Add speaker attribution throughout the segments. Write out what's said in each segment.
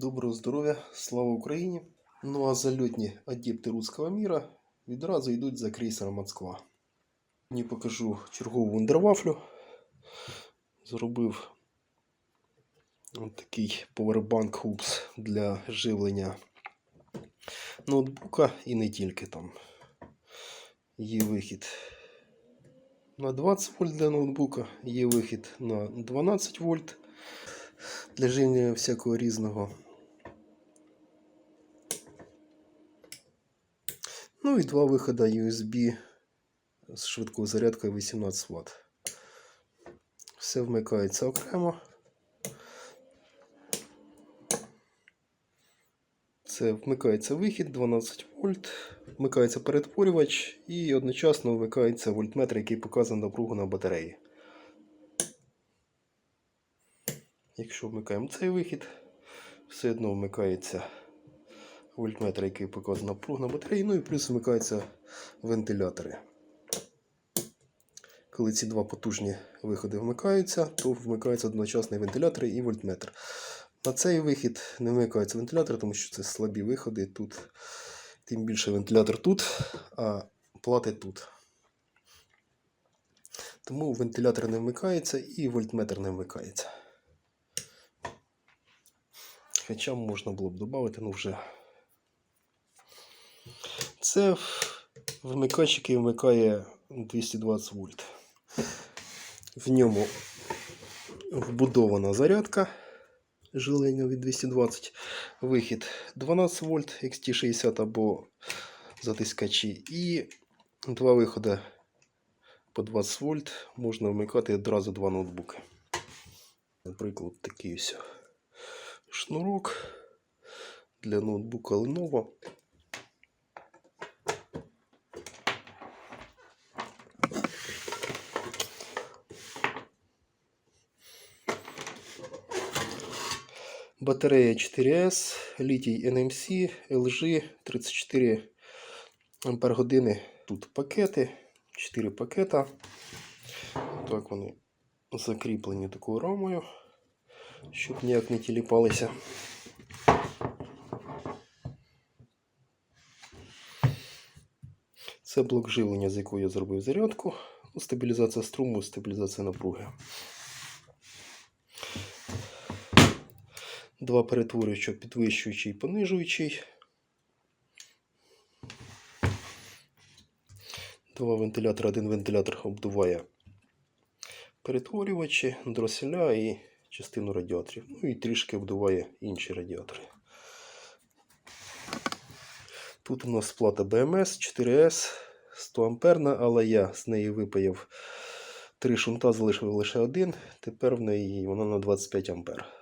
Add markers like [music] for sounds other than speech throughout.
Speaker 1: Доброго здоров'я, слава Україні! Ну а зальотні адепти руського міра відразу йдуть за крейсером Москва. Мені покажу чергову вундервафлю. Зробив такий повербанк Hoops для живлення ноутбука і не тільки там. Є вихід на 20 вольт для ноутбука, є вихід на 12 вольт для живлення всякого різного. Ну і два виходи USB з швидкою зарядкою 18 Вт. Все вмикається окремо. Це вмикається вихід 12 вольт, вмикається перетворювач і одночасно вмикається вольтметр, який показує напругу на батареї. Якщо вмикаємо цей вихід, все одно вмикається вольтметр, який напругу на батареї, ну і плюс вмикаються вентилятори. Коли ці два потужні виходи вмикаються, то вмикаються одночасно і вентилятори і вольтметр. На цей вихід не вмикається вентилятор, тому що це слабі виходи. Тут тим більше вентилятор тут, а плати тут. Тому вентилятор не вмикається і вольтметр не вмикається. Хоча можна було б додати, ну вже. Це вмикач, який вмикає 220 вольт. В ньому вбудована зарядка жилення від 220, вихід 12 вольт XT60 або затискачі, і два виходи по 20 вольт можна вмикати одразу два ноутбуки. Наприклад, такий ось шнурок для ноутбука Lenovo. Батарея 4S, літій NMC, LG 34 Ампер години. Тут пакети, 4 пакета. Так вони закріплені такою рамою, щоб ніяк не тіліпалися. Це блок живлення, з якого я зробив зарядку. Стабілізація струму, стабілізація напруги. Два перетворювача, підвищуючий і понижуючий. Два вентилятори. Один вентилятор обдуває перетворювачі, дроселя і частину радіаторів. Ну і трішки обдуває інші радіатори. Тут у нас плата BMS 4S 100 амперна, але я з неї випаяв три шунта, залишив лише один. Тепер в неї вона на 25 ампер.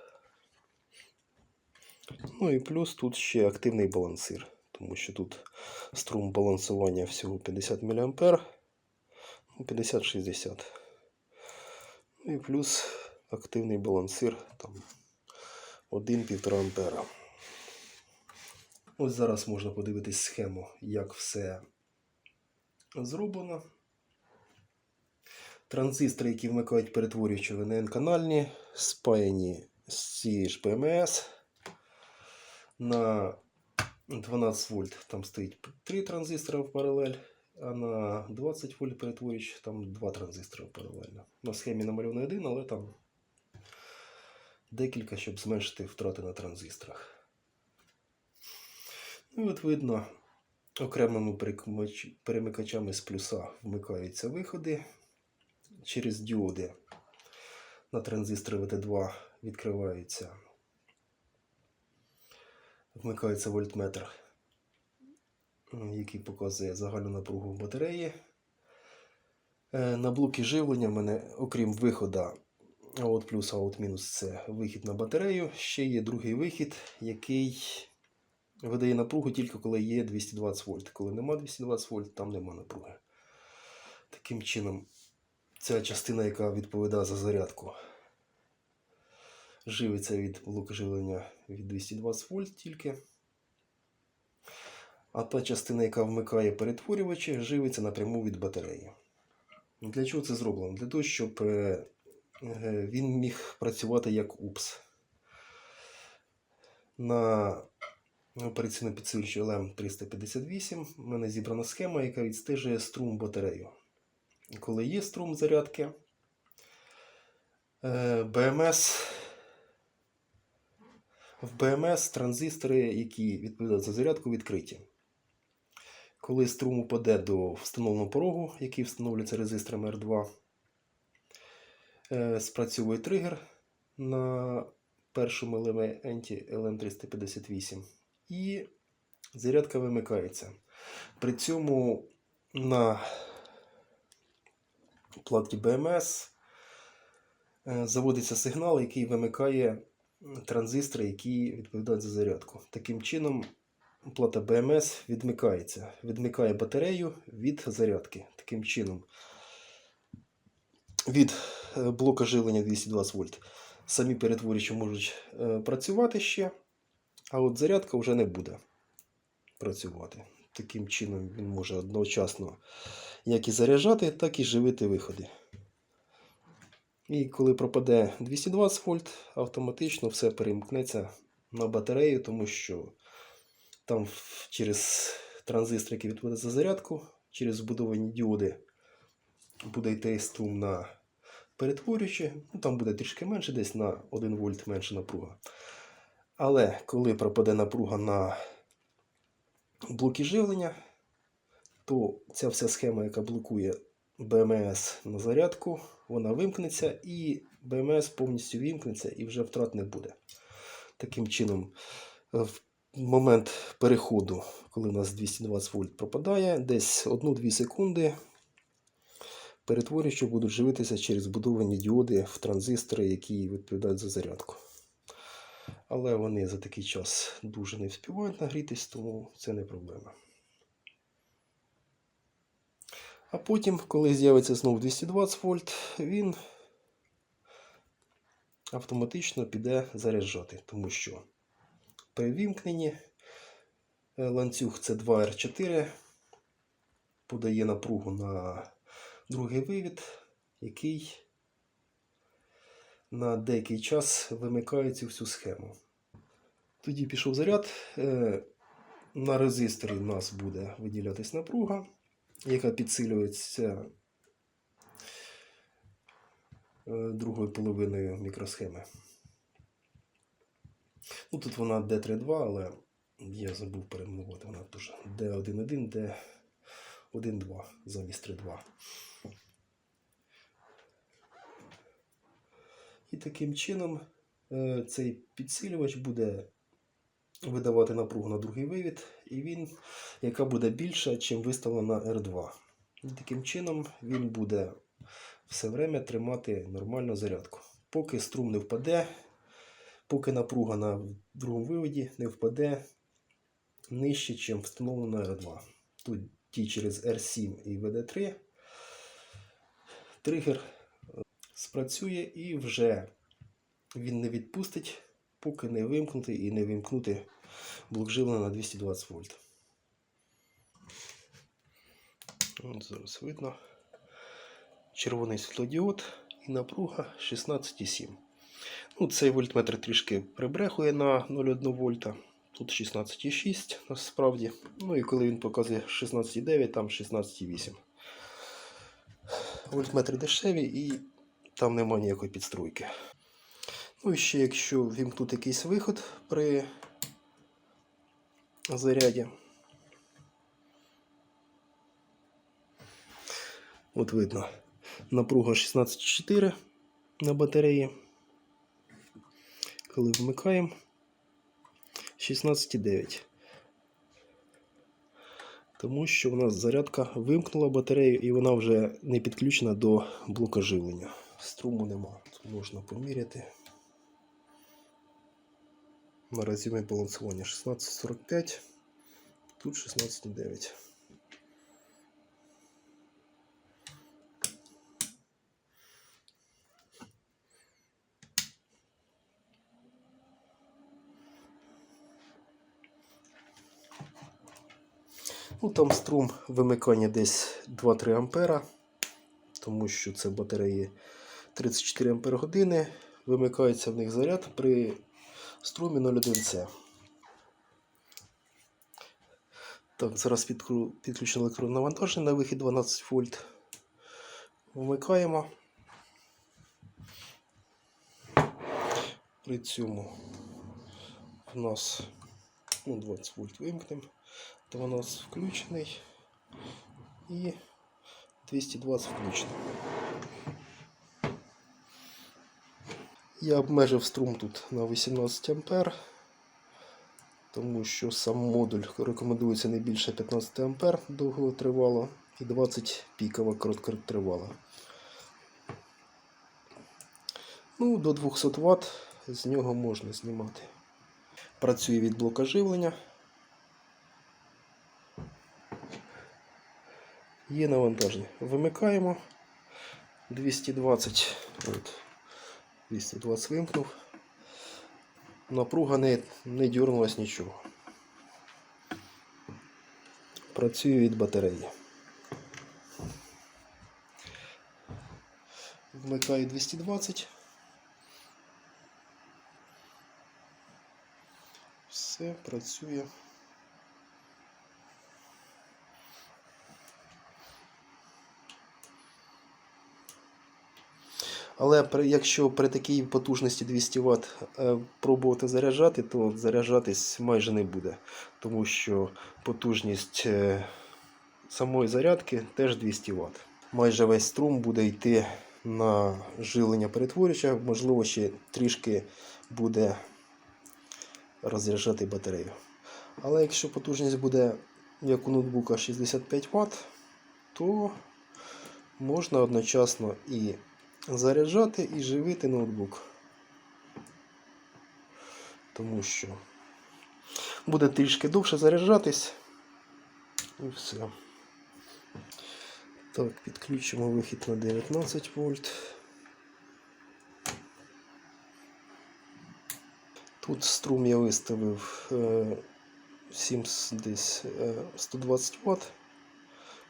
Speaker 1: Ну і плюс тут ще активний балансир, тому що тут струм балансування всього 50 мА, ну 50-60. Ну і плюс активний балансир там 1-1,5 ампера. Ось зараз можна подивитись схему, як все зроблено. Транзистори, які вмикають перетворюючі в НН-канальні, спаяні з цієї ж ПМС. На 12 вольт там стоїть 3 транзистора в паралель, а на 20 вольт перетворюючи там 2 транзистора паралельно. На схемі намальований один, але там декілька, щоб зменшити втрати на транзисторах. Ну, от видно, окремими перемикачами з плюса вмикаються виходи через діоди. На транзистори VT2 відкриваються вмикається вольтметр, який показує загальну напругу батареї. Е, На блокі живлення в мене, окрім виходу out плюс, out мінус це вихід на батарею. Ще є другий вихід, який видає напругу тільки коли є 220 вольт. Коли нема 220 вольт, там нема напруги. Таким чином, ця частина, яка відповідає за зарядку, живиться від блоку живлення від 220 вольт тільки. А та частина, яка вмикає перетворювачі, живиться напряму від батареї. Для чого це зроблено? Для того, щоб е, е, він міг працювати як УПС. на операційно підсилювачі LM358 в мене зібрана схема, яка відстежує струм батарею. Коли є струм зарядки, е, БМС. В БМС транзистори, які відповідають за зарядку, відкриті. Коли струм упаде до встановленого порогу, який встановлюється резисторами R2, е, спрацьовує тригер на першому елементі LM358 і зарядка вимикається. При цьому на платі BMS е, заводиться сигнал, який вимикає транзистори, які відповідають за зарядку. Таким чином, плата BMS відмикається, відмикає батарею від зарядки. Таким чином, від е, блока живлення 220 вольт самі перетворювачі можуть е, працювати ще, а от зарядка вже не буде працювати. Таким чином він може одночасно як і заряджати, так і живити виходи. І коли пропаде 220 вольт, автоматично все перемкнеться на батарею, тому що там через транзистор, який відповідає за зарядку, через вбудовані діоди буде йти струм на перетворюючі. Ну, там буде трішки менше, десь на 1 вольт менше напруга. Але коли пропаде напруга на блоки живлення, то ця вся схема, яка блокує БМС на зарядку, вона вимкнеться і БМС повністю вимкнеться і вже втрат не буде. Таким чином, в момент переходу, коли у нас 220 вольт пропадає, десь 1-2 секунди перетворюючі будуть живитися через будовані діоди в транзистори, які відповідають за зарядку. Але вони за такий час дуже не вспівають нагрітись, тому це не проблема. А потім, коли з'явиться знову 220 вольт, він автоматично піде заряджати, тому що при вімкненні е, ланцюг c 2 r 4 подає напругу на другий вивід, який на деякий час вимикає цю всю схему. Тоді пішов заряд. е, На резисторі у нас буде виділятись напруга, яка підсилюється е, другою половиною мікросхеми. Ну, тут вона D32, але я забув перейменувати, вона дуже D11, D12 замість 3.2. І таким чином е, цей підсилювач буде видавати напругу на другий вивід, і він, яка буде більша, чим виставлена R2. І таким чином він буде все время тримати нормальну зарядку. Поки струм не впаде, поки напруга на другому виводі не впаде нижче, чим встановлена R2. Тут ті через R7 і VD3 тригер спрацює і вже він не відпустить, поки не вимкнути і не вимкнути блок живлення на 220 вольт. От зараз видно. Червоний світлодіод і напруга 16,7. Ну, цей вольтметр трішки прибрехує на 0,1 вольта. Тут 16,6 насправді. Ну і коли він показує 16,9, там 16,8. Вольтметри дешеві і там немає ніякої підструйки. Ну і ще якщо вімкнути якийсь виход при заряді. От видно, напруга 16,4 на батареї. Коли вмикаємо 16,9. Тому що у нас зарядка вимкнула батарею і вона вже не підключена до блока живлення. Струму нема. Можна поміряти. На резюме балансування 16.45, тут 16.9. Ну, там струм вимикання десь 2-3 ампера, тому що це батареї 34 ампер години. Вимикається в них заряд при струмі 01C. Так, зараз підключено електронне навантаження на вихід 12 вольт. Вмикаємо. При цьому у нас ну, 20 вольт вимкнемо, 12 включений і 220 включений. Я обмежив струм тут на 18 ампер, тому що сам модуль рекомендується не більше 15 ампер довготривало і 20 пікова короткотривала. Ну, до 200 Вт з нього можна знімати. Працює від блока живлення. Є навантаження. Вимикаємо 220. От. 220 вимкнув. Напруга не, не дернулась нічого. Працює від батареї. Вмикаю 220. Все працює. Але якщо при такій потужності 200 Вт е, пробувати заряджати, то заряджатись майже не буде, тому що потужність е, самої зарядки теж 200 Вт. Майже весь струм буде йти на жилення перетворювача, можливо, ще трішки буде розряджати батарею. Але якщо потужність буде, як у ноутбука 65 Вт, то можна одночасно і заряджати і живити ноутбук. Тому що буде трішки довше заряджатись. І все. Так, підключимо вихід на 19 вольт. Тут струм я виставив е, 7 десь е, 120 Вт,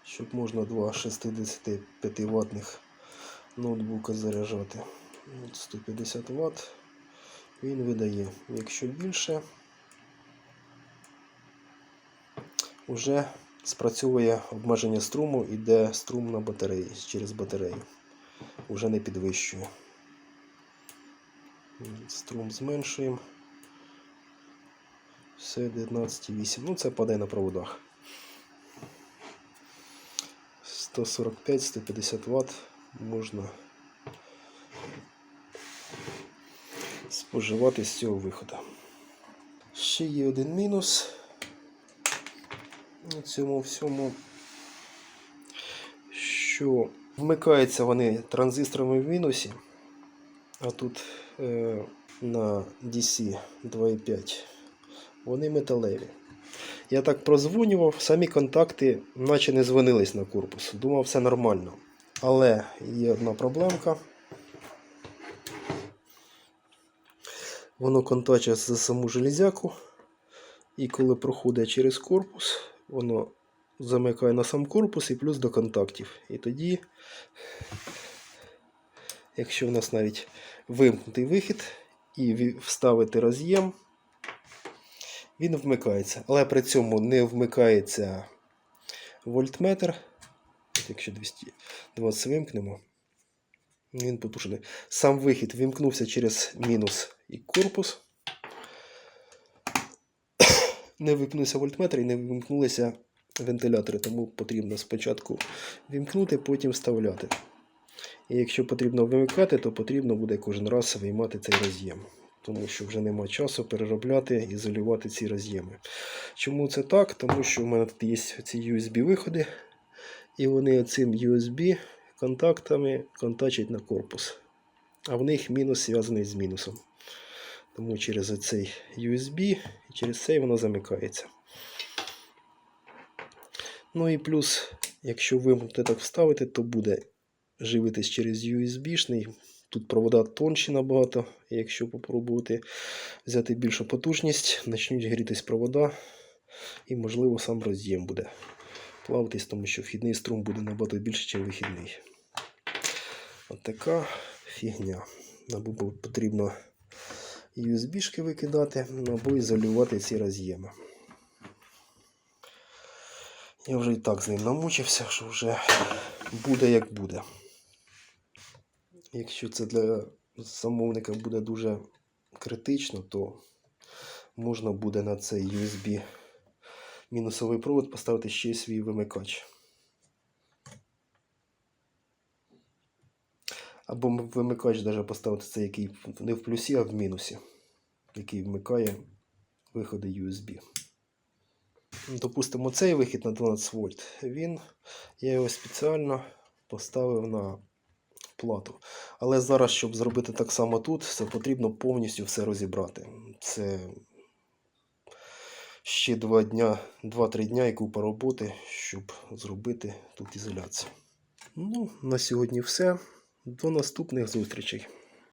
Speaker 1: щоб можна два 65 ватних ноутбука заряджати. От 150 Вт він видає. Якщо більше, вже спрацьовує обмеження струму, іде струм на батареї через батарею. Уже не підвищує. Струм зменшуємо. Все 19,8. Ну, це падає на проводах. 145-150 Вт можна споживати з цього виходу. Ще є один мінус у цьому всьому, що вмикаються вони транзисторами в мінусі, а тут е, на DC 2.5 вони металеві. Я так прозвонював, самі контакти наче не дзвонились на корпус. Думав, все нормально. Але є одна проблемка. Воно контачить за саму железяку. І коли проходить через корпус, воно замикає на сам корпус і плюс до контактів. І тоді, якщо в нас навіть вимкнутий вихід і вставити роз'єм, він вмикається. Але при цьому не вмикається вольтметр. Якщо 220 вимкнемо, він потужний. Сам вихід вимкнувся через мінус і корпус. [coughs] Не вимкнувся вольтметр і не вимкнулися вентилятори, тому потрібно спочатку вимкнути, потім вставляти. І якщо потрібно вимикати, то потрібно буде кожен раз виймати цей роз'єм. Тому що вже нема часу переробляти, ізолювати ці роз'єми. Чому це так? Тому що в мене тут є ці USB-виходи, і вони цим USB контактами контачать на корпус. А в них мінус зв'язаний з мінусом. Тому через цей USB і через цей воно замикається. Ну і плюс, якщо вимкнути так вставити, то буде живитись через USB-шний. Тут провода тонші набагато. І якщо попробувати взяти більшу потужність, почнуть грітись провода, і, можливо, сам роз'єм буде плаватись, тому що вхідний струм буде набагато більше, ніж вихідний. От така фігня. Або потрібно USB-шки викидати, або ізолювати ці роз'єми. Я вже і так з ним намучився, що вже буде як буде. Якщо це для замовника буде дуже критично, то можна буде на цей USB мінусовий провод поставити ще й свій вимикач. Або вимикач даже поставити цей, який не в плюсі, а в мінусі, який вмикає виходи USB. Допустимо, цей вихід на 12 вольт. Він, я його спеціально поставив на плату. Але зараз, щоб зробити так само тут, це потрібно повністю все розібрати. Це ще 2 дня, 2-3 дня і купа роботи, щоб зробити тут ізоляцію. Ну, на сьогодні все. До наступних зустрічей.